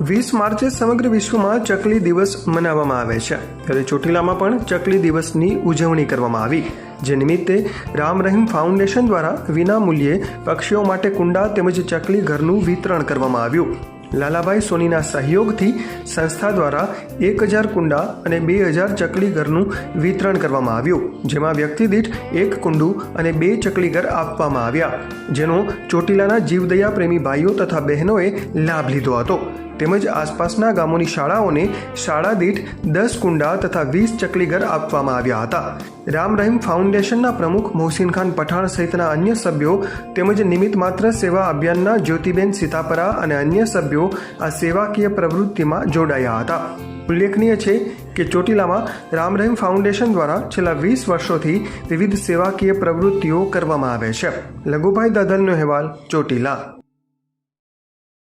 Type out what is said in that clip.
વીસ માર્ચે સમગ્ર વિશ્વમાં ચકલી દિવસ મનાવવામાં આવે છે. ત્યારે ચોટીલામાં પણ ચકલી દિવસની ઉજવણી કરવામાં આવી, જે નિમિત્તે રામ રહીમ ફાઉન્ડેશન દ્વારા વિના મૂલ્યે પક્ષીઓ માટે કુંડા તેમજ ચકલી ઘરનું વિતરણ કરવામાં આવ્યું. લાલાભાઈ સોનીના સહયોગથી સંસ્થા દ્વારા એક હજાર કુંડા અને બે હજાર ચકલી ઘરનું વિતરણ કરવામાં આવ્યું, જેમાં વ્યક્તિ દીઠ એક કુંડું અને બે ચકલી ઘર આપવામાં આવ્યા, જેનો ચોટીલાના જીવદયા પ્રેમી ભાઈઓ તથા બહેનોએ લાભ લીધો હતો. તેમજ આસપાસના ગામોની શાળાઓને શાળા દીઠ દસ કુંડા તથા વીસ ચકલી ઘર આપવામાં આવ્યા હતા. રામ રહીમ ફાઉન્ડેશનના પ્રમુખ મોહસિન ખાન પઠાણ સહિતના અન્ય સભ્યો તેમજ નિમિત્ત માત્ર સેવા અભિયાનના જ્યોતિબેન સીતાપરા અને અન્ય સભ્યો આ સેવાકીય પ્રવૃત્તિમાં જોડાયા હતા. ઉલ્લેખનીય છે કે ચોટીલામાં રામ રહીમ ફાઉન્ડેશન દ્વારા છેલ્લા વીસ વર્ષોથી વિવિધ સેવાકીય પ્રવૃત્તિઓ કરવામાં આવે છે. લઘુભાઈ દાદલનો અહેવાલ ચોટીલા.